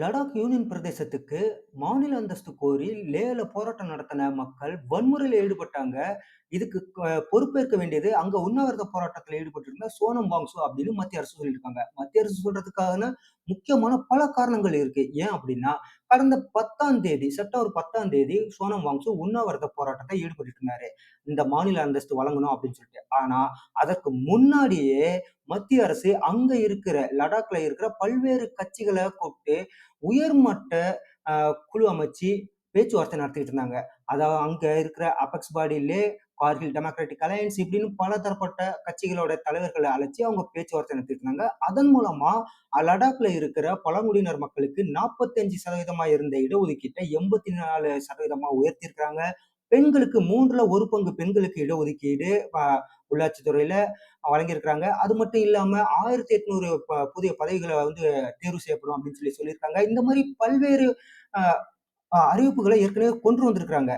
Ladakh union பிரதேசத்துக்கு மாநில அந்தஸ்து கோரி லேல போராட்டம் நடத்தின மக்கள் வன்முறையில் ஈடுபட்டாங்க. இதுக்கு பொறுப்பேற்க வேண்டியது அங்க உண்ணாவிரத போராட்டத்தில் ஈடுபட்டிருந்த சோனம் வாங்சு அப்படின்னு மத்திய அரசு சொல்லியிருக்காங்க. மத்திய அரசு சொல்றதுக்கான முக்கியமான பல காரணங்கள் இருக்கு. ஏன் அப்படின்னா, கடந்த 10ஆம் தேதி செப்டம்பர் 10ஆம் தேதி சோனம் வாங்சு உண்ணாவிரத போராட்டத்தை ஈடுபட்டு இருந்தாரு. இந்த மாநில அந்தஸ்து வழங்கணும் அப்படின்னு சொல்லிட்டு. ஆனா, அதற்கு முன்னாடியே மத்திய அரசு அங்க இருக்கிற லடாக்ல இருக்கிற பல்வேறு கட்சிகளை கூப்பிட்டு உயர்மட்ட குழு அமைச்சு பேச்சுவார்த்தை நடத்திக்கிட்டு இருந்தாங்க. அதாவது அங்கே இருக்கிற அபெக்ஸ் பாடியிலே கார்கில் டெமோக்ராட்டிக் அலையன்ஸ் இப்படின்னு பல தரப்பட்ட கட்சிகளோட தலைவர்களை அழைச்சி அவங்க பேச்சுவார்த்தை நடத்திட்டு இருந்தாங்க. அதன் மூலமா லடாக்ல இருக்கிற பழங்குடியினர் மக்களுக்கு 45% இருந்த இடஒதுக்கீட்டை எண்பத்தி நாலு சதவீதமா உயர்த்தியிருக்கிறாங்க. பெண்களுக்கு 3ல 1 பங்கு பெண்களுக்கு இடஒதுக்கீடு அ உள்ளாட்சி துறையில வழங்கியிருக்கிறாங்க. அது மட்டும் இல்லாம 1800 ப புதிய பதவிகளை வந்து தேர்வு செய்யப்படும் அப்படின்னு சொல்லி சொல்லியிருக்காங்க. இந்த மாதிரி பல்வேறு அறிவிப்புகளை ஏற்கனவே கொண்டு வந்திருக்கிறாங்க.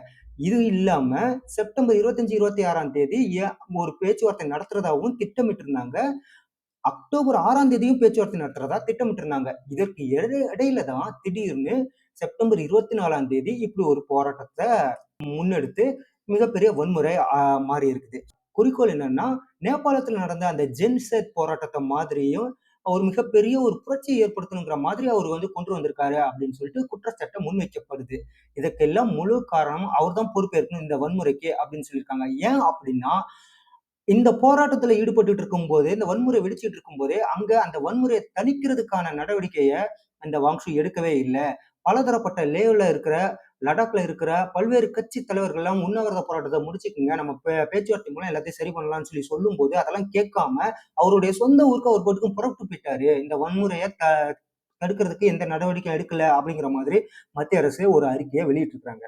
இது இல்லாம செப்டம்பர் 25, 26ஆம் தேதி ஒரு பேச்சுவார்த்தை நடத்துறதாகவும் திட்டமிட்டு இருந்தாங்க அக்டோபர் ஆறாம் தேதியும் பேச்சுவார்த்தை நடத்துறதா திட்டமிட்டு இருந்தாங்க இதற்கு இடையில தான் திடீர்னு செப்டம்பர் 24ஆம் தேதி இப்படி ஒரு போராட்டத்தை முன்னெடுத்து மிகப்பெரிய வன்முறை மாறி இருக்குது. குறிக்கோள் என்னன்னா, நேபாளத்தில் நடந்த அந்த ஜென்செட் போராட்டத்தை மாதிரியும் ஒரு மிகப்பெரிய ஒரு புரட்சியை ஏற்படுத்தணுங்கிற மாதிரி அவர் வந்து கொண்டு வந்திருக்காரு அப்படின்னு சொல்லிட்டு குற்றச்சாட்டு முன்வைக்கப்படுது. இதற்கெல்லாம் முழு காரணம் அவர் தான் பொறுப்பேற்கணும் இந்த வன்முறைக்கு அப்படின்னு சொல்லியிருக்காங்க. ஏன் அப்படின்னா, இந்த போராட்டத்துல ஈடுபட்டுட்டு இருக்கும்போதே, இந்த வன்முறை வெடிச்சிட்டு இருக்கும் போதே அங்க அந்த வன்முறையை தணிக்கிறதுக்கான நடவடிக்கையை அந்த வாங்ஷு எடுக்கவே இல்லை பலதரப்பட்ட லேவில் இருக்கிற லடாக்ல இருக்கிற பல்வேறு கட்சி தலைவர்கள்லாம் உண்ணாவிரத போராட்டத்தை முடிச்சுக்கோங்க நம்ம பேச்சுவார்த்தை மூலம் எல்லாத்தையும் சரி பண்ணலாம்னு சொல்லி சொல்லும்போது, அதெல்லாம் கேட்காம அவருடைய சொந்த ஊருக்கு அவர் போட்டுக்கும் புறப்பட்டு போயிட்டாரு. இந்த வன்முறையை த தடுக்கிறதுக்கு எந்த நடவடிக்கையும் எடுக்கல அப்படிங்கிற மாதிரி மத்திய அரசு ஒரு அறிக்கையை வெளியிட்டு இருக்கிறாங்க